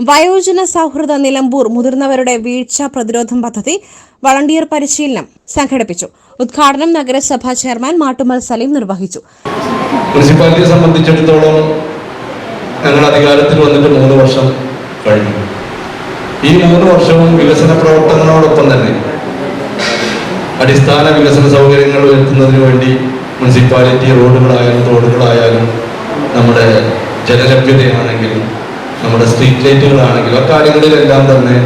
വയോജന സൗഹൃദ നിലമ്പൂർ മുതിർന്നവരുടെ വീഴ്ച പ്രതിരോധം പദ്ധതി വളണ്ടിയർ പരിശീലനം സംഘടിപ്പിച്ചു. ഉദ്ഘാടനം നഗരസഭാ ചെയർമാൻ മാട്ടുമൽ സലീം നിർവഹിച്ചു. മുനിസിപ്പാലിറ്റിയെ സംബന്ധിച്ചിടത്തോളം ഞങ്ങൾ അധികാരത്തിൽ വന്നിട്ട് മൂന്ന് വർഷം കഴിഞ്ഞു. ഈ മൂന്ന് വർഷവും വികസന പ്രവർത്തനങ്ങളോടൊപ്പം തന്നെ അടിസ്ഥാന വികസന സൗകര്യങ്ങൾ വരുത്തുന്നതിന് വേണ്ടി മുനിസിപ്പാലിറ്റി റോഡുകളായാലും തോടുകളായാലും നമ്മുടെ ജലലഭ്യതയാണെങ്കിലും നമ്മുടെ സ്ട്രീറ്റ് ലൈറ്റുകളാണെങ്കിലും ആ കാര്യങ്ങളിലെല്ലാം തന്നെ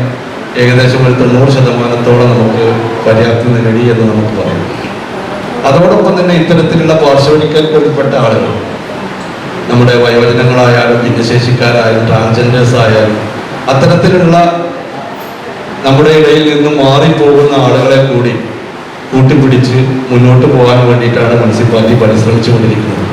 ഏകദേശം ഒരു തൊണ്ണൂറ് ശതമാനത്തോളം നമുക്ക് പര്യാപ്തി നേടി എന്ന് നമുക്ക് പറയാം. അതോടൊപ്പം തന്നെ ഇത്തരത്തിലുള്ള പാർശ്വവൽക്കരിക്കപ്പെട്ട ആളുകൾ നമ്മുടെ വയോജനങ്ങളായാലും ഭിന്നശേഷിക്കാരായാലും ട്രാൻസ്ജെൻഡേഴ്സ് ആയാലും അത്തരത്തിലുള്ള നമ്മുടെ ഇടയിൽ നിന്നും മാറിപ്പോകുന്ന ആളുകളെ കൂടി കൂട്ടിപ്പിടിച്ച് മുന്നോട്ട് പോകാൻ വേണ്ടിയിട്ടാണ് മുനിസിപ്പാലിറ്റി പരിശ്രമിച്ചുകൊണ്ടിരിക്കുന്നത്.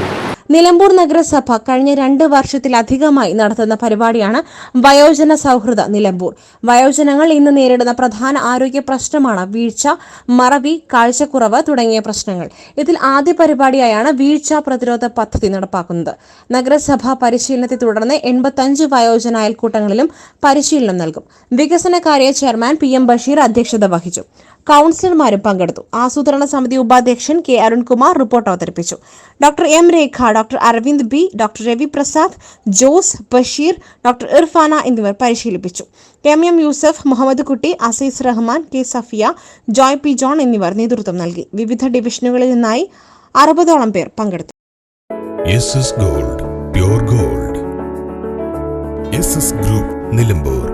നിലമ്പൂർ നഗരസഭ കഴിഞ്ഞ രണ്ട് വർഷത്തിലധികമായി നടത്തുന്ന പരിപാടിയാണ് വയോജന സൗഹൃദ നിലമ്പൂർ. വയോജനങ്ങൾ ഇന്ന് നേരിടുന്ന പ്രധാന ആരോഗ്യ പ്രശ്നമാണ് വീഴ്ച മറവി കാഴ്ചക്കുറവ് തുടങ്ങിയ പ്രശ്നങ്ങൾ. ഇതിൽ ആദ്യ പരിപാടിയായാണ് വീഴ്ച പ്രതിരോധ പദ്ധതി നടപ്പാക്കുന്നത്. നഗരസഭ പരിശീലനത്തെ തുടർന്ന് എൺപത്തഞ്ച് വയോജന അയൽക്കൂട്ടങ്ങളിലും പരിശീലനം നൽകും. വികസനകാര്യ ചെയർമാൻ പി എം ബഷീർ അധ്യക്ഷത വഹിച്ചു. കൗൺസിലർമാരും പങ്കെടുത്തു. ആസൂത്രണ സമിതി ഉപാധ്യക്ഷൻ കെ അരുൺകുമാർ റിപ്പോർട്ട് അവതരിപ്പിച്ചു. Doctor M Rekha doctor Aravind B doctor Ravi Prasad Jose Basheer doctor Irfana എന്നിവർ പരിശീലിപ്പിച്ചു. M M Yusuf Muhammad Kutty Aziz Rahman K Safiya Joy P John എന്നിവർ നേതൃത്വം നൽകി. വിവിധ ഡിവിഷനുകളിൽ നിന്നായി അറുപതോളം പേർ പങ്കെടുത്തു. Gold gold group Nilambur